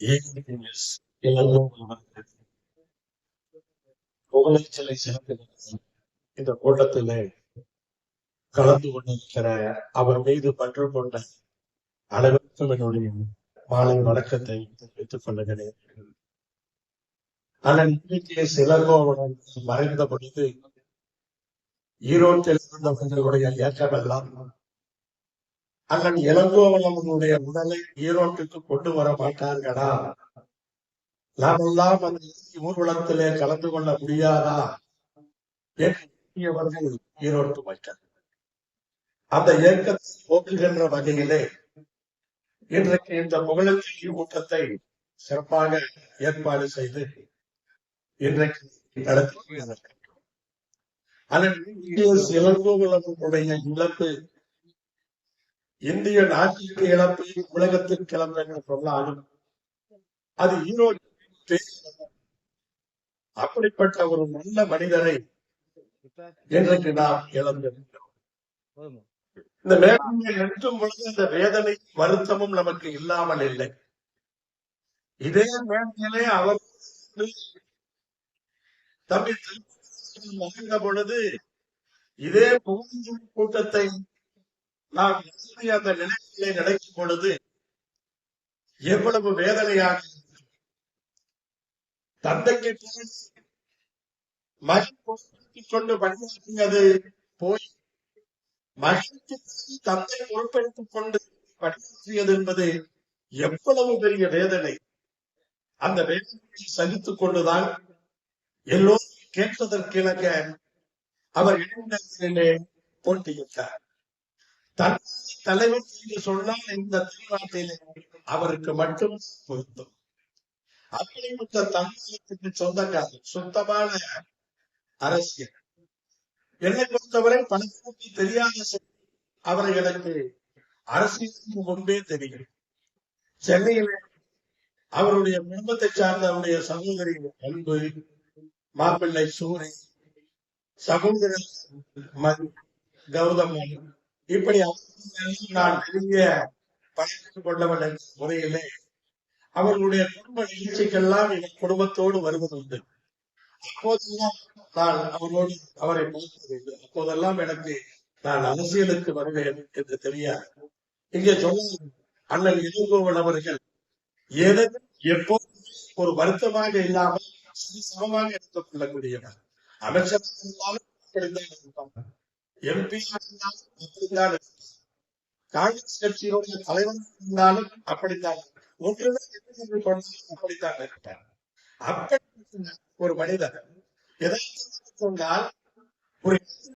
ஏகனிஸ் இளங்கோ அவர்கள் புகழைச்சலை சிறப்பு இந்த கூட்டத்திலே கலந்து கொண்டிருக்கிற அவர் மீது பற்று கொண்ட அனைவருக்கும் என்னுடைய மாலை வணக்கத்தை தெரிவித்துக் கொள்ளுகிறேன் ஆனால் இன்றைக்கு சிலங்கோ மறைந்த பொழுது ஈரோட்டில் இருந்தவர்களுடைய இயக்கமெல்லாம் அண்ணன் இளங்கோவனவனுடைய உடலை ஈரோட்டுக்கு கொண்டு வர மாட்டார்களா? நாமெல்லாம் அந்த ஊர்வலத்திலே கலந்து கொள்ள முடியாதா? என்று ஈரோட்டு வைத்தார் அந்த இயக்கத்தை போக்குகின்ற வகையிலே இன்றைக்கு இந்த புகழச்சி கூட்டத்தை சிறப்பாக ஏற்பாடு செய்து இன்றைக்கு நடத்தி அதன் இளங்கோவலனுடைய இழப்பு இந்திய நாட்டிற்கு இழப்பை உலகத்திற்கு இழப்பு என்று சொன்னாலும் அது ஈரோடு அப்படிப்பட்ட ஒரு நல்ல மனிதரை இன்றைக்கு நாம் இழந்திருக்கிறோம். இந்த மேடையை நிறுத்தும் பொழுது இந்த வேதனை வருத்தமும் நமக்கு இல்லாமல் இல்லை. இதே மேடையிலே அவர் தம்பி மகிழ்ந்த பொழுது இதே புகழ்ச்சி கூட்டத்தை நாம் அந்த நிலையிலே நினைக்கும் பொழுது எவ்வளவு வேதனையாக தந்தைக்கு மகிழ்ச்சி கொண்டு பணியாற்றியது போய் மகிழ்ச்சி தந்தை பொறுப்பெடுத்துக் கொண்டு பணியாற்றியது என்பது எவ்வளவு பெரிய வேதனை. அந்த வேதனையை சகித்துக் கொண்டுதான் எல்லோரும் கேட்டதற்கிணங்க அவர் இளைஞர்களிலே போட்டியிட்டார். தன் தலைவர் என்று சொன்னால் இந்த திருநாட்டிலே அவருக்கு மட்டும் பொருந்தும் அப்படிப்பட்ட தமிழகத்துக்கு சொந்தக்காரர் சுத்தமான அரசியல். என்னை பொறுத்தவரை பணக்கூட்டி தெரியாத அவர்களுக்கு எனக்கு அரசியலுக்கு முன்பே தெரியும். சென்னையிலே அவருடைய குடும்பத்தை சார்ந்த அவருடைய சகோதரி அன்பு மாப்பிள்ளை சூரி சகோதரன் மது கௌதமன் இப்படி நான் பெரிய பணித்துக் கொண்டவன் என்ற முறையிலே அவர்களுடைய குடும்ப நிகழ்ச்சிக்கெல்லாம் என் குடும்பத்தோடு வருவதுண்டு. அப்போதெல்லாம் நான் அவரோடு அவரை பார்க்கிறது அப்போதெல்லாம் எனக்கு நான் அரசியலுக்கு வருவேன் என்று தெரியாது. இங்கே சொன்ன அண்ணன் இளங்கோவன் அவர்கள் எதற்கு எப்போதுமே ஒரு வருத்தமாக இல்லாமல் சமமாக எடுத்துக் கொள்ளக்கூடியவர். அமைச்சர் இருந்தாலும் அப்படித்தான் இருப்பாங்க எம்பி அப்படித்தான்? காங்கிரஸ் கட்சியினுடைய தலைவர் இருந்தாலும் அப்படித்தான். ஒன்றுதான் அப்படித்தான் இருப்பார் அப்படி ஒரு மனிதர் எதை சொன்னால் ஒரு